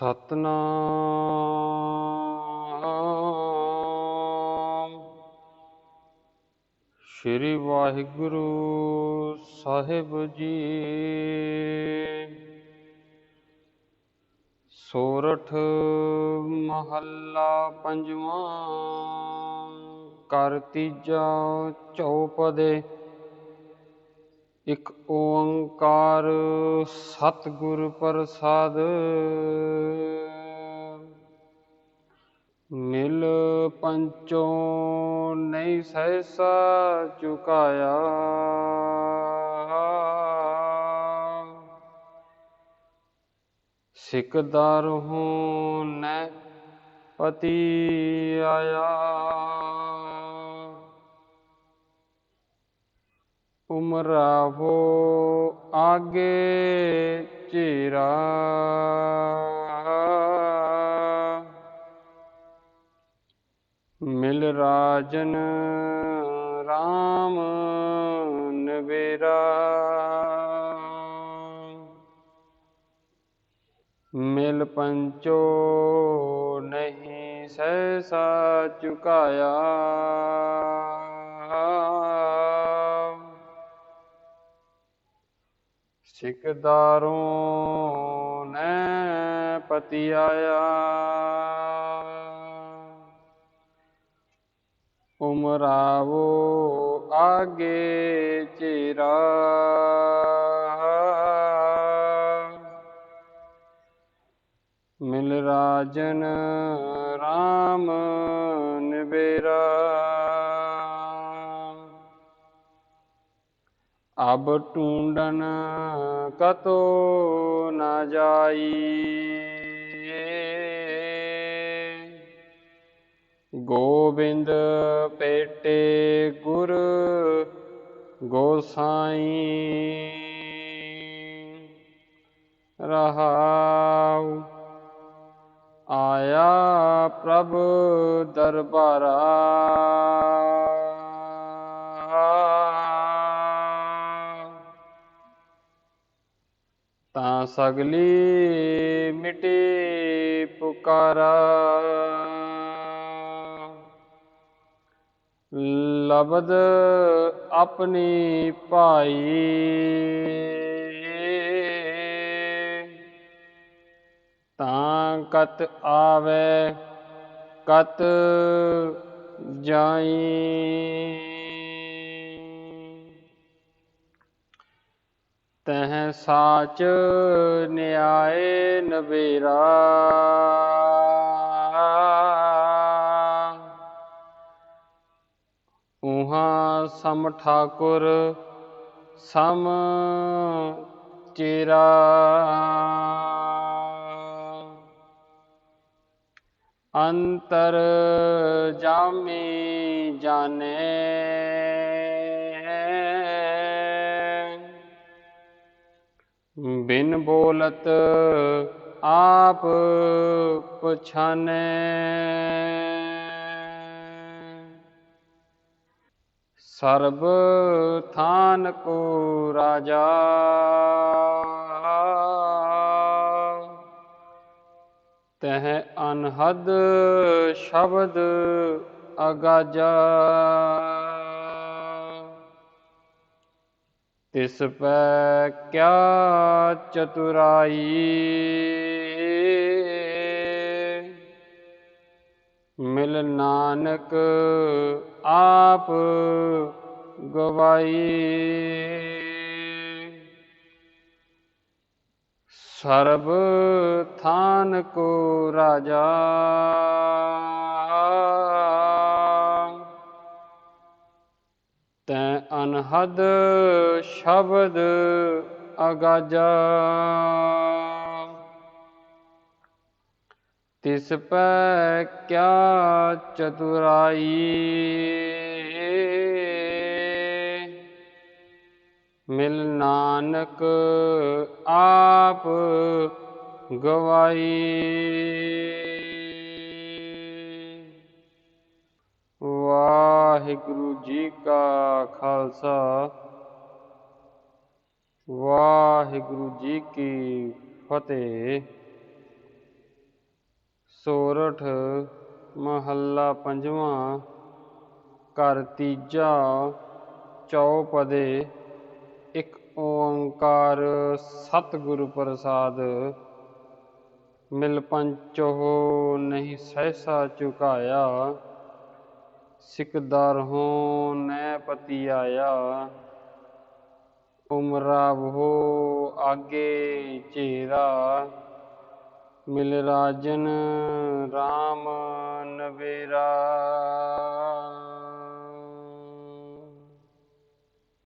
ਸਤਨਾਮ। ਸ੍ਰੀ ਵਾਹਿਗੁਰੂ ਸਾਹਿਬ ਜੀ। ਸੋਰਠ ਮਹੱਲਾ ਪੰਜਵਾਂ। ਕਰ ਤੀਜਾ ਚੌਪਦੇ। ਇਕ ਓੰਕਾਰ ਸਤਿਗੁਰ ਪ੍ਰਸਾਦ। ਮਿਲ ਪੰਚੋ ਨਹੀਂ ਸਹਿਸਾ ਚੁਕਾਇਆ। ਸਿਕਦਾਰ ਹੂੰ ਨੈ ਪਤੀ ਆਇਆ। ਉਮਰਾਵੋ ਆਗੇ ਚੇਰਾ ਮਿਲ ਰਾਜਨ RAM ਨਵੇਰਾ ਮਿਲ ਪੰਚੋ ਨਹੀਂ ਸਹਿਸਾ ਚੁਕਾਇਆ ਸਿਕਦਾਰੋਂ ਨੇ ਪਤੀ ਆਇਆ ਉਮਰਾਵੋ ਆਗੇ ਚੇਰਾ। ਮਿਲ ਰਾਜਨ RAM ਨਿਬੇਰਾ ਅਬ ਟੂੰਡਨ ਕਤੋ ਨਾ ਜਾਈ। ਗੋਬਿੰਦ ਪੇਟੇ ਗੁਰ ਗੋਸਾਈ ਰਹਾਉ ਆਇਆ ਪ੍ਰਭ ਦਰਬਾਰਾ। ਤਾਂ ਸਗਲੀ ਮਿਟੀ ਪੁਕਾਰਾ। ਲਬਦ ਆਪਣੀ ਭਾਈ। ਤਾਂ ਕਤ ਆਵੇ ਕਤ ਜਾਈ। ਤਹ ਸਾਚ ਨਿਆਏ ਨਵੇਰਾ। ਉਹਾਂ ਸਮ ਠਾਕੁਰ ਸਮ ਚੇਰਾ। ਅੰਤਰ ਜਾਮੀ ਜਾਣੇ। ਬਿਨ ਬੋਲਤ ਆਪ ਪਛਾਨੈ। ਸਰਬ ਥਾਨ ਕੋ ਰਾਜਾ। ਤਹ ਅਨਹਦ ਸ਼ਬਦ ਅਗਾਜਾ। ਤਿਸ ਪੈ ਕਿਆ ਚਤੁਰਾਈ? ਮਿਲ ਨਾਨਕ ਆਪ ਗਵਾਈ। ਸਰਬ ਥਾਨ ਕੋ ਰਾਜਾ। ਅਨਹਦ ਸ਼ਬਦ ਅਗਾਜਾ। ਤਿਸ ਪੈ ਕਿਆ ਚਤੁਰਾਈ। ਮਿਲ ਨਾਨਕ ਆਪ ਗਵਾਈ। ਵਾਹਿਗੁਰੂ ਜੀ ਕਾ ਖਾਲਸਾ। ਵਾਹਿਗੁਰੂ ਜੀ ਕੀ ਫਤਿਹ। ਸੋਰਠ ਮਹੱਲਾ ਪੰਜਵਾਂ, ਘਰ ਤੀਜਾ, ਚੌਪਦੇ, ਇੱਕ ਓੰਕਾਰ ਸਤਿਗੁਰ ਪ੍ਰਸਾਦ। ਮਿਲ ਪੰਚੋ ਨਹੀਂ ਸਹਿਸਾ ਚੁਕਾਇਆ। ਸਿਕਦਾਰ ਹੋ ਨੈ ਆਇਆ ਉਮਰਾ ਹੋ ਆਗੇ ਚੇਰਾ ਮਿਲ ਰਾਜਨ RAM ਨਵੇਰਾ।